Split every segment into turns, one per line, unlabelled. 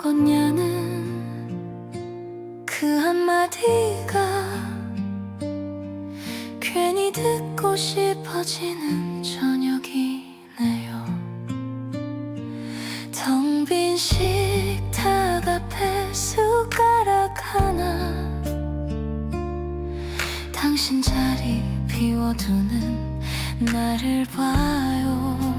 먹었냐는 그 한마디가 괜히 듣고 싶어지는 저녁이네요. 텅 빈 식탁 앞에 숟가락 하나 당신 자리 비워두는 나를 봐요.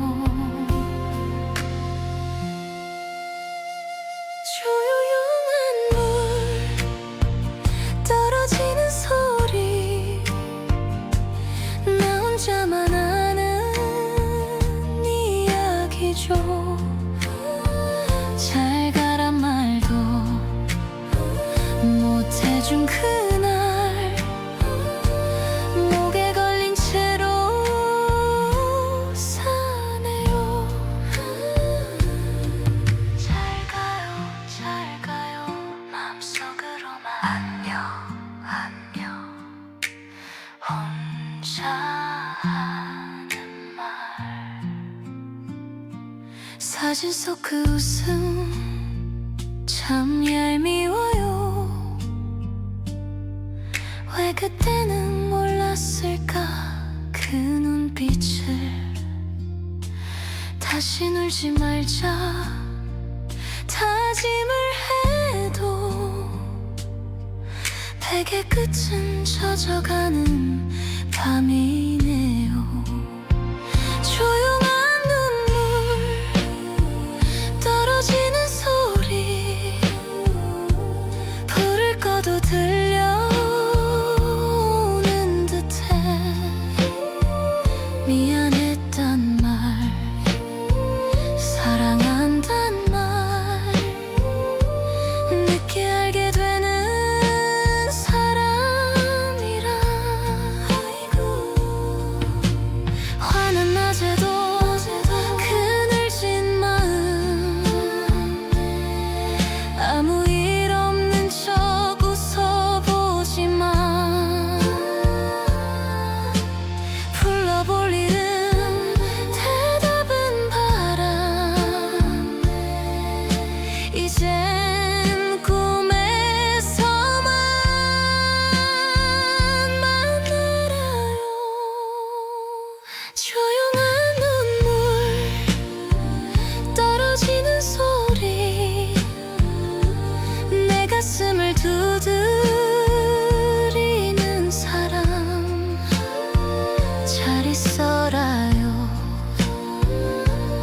잘 가란 말도 못 해준 그 혼자 하는 말. 사진 속 그 웃음 참 얄미워요. 왜 그때는 몰랐을까 그 눈빛을. 다시 울지 말자. 다짐을 해도 베개 끝은 젖어가는 밤이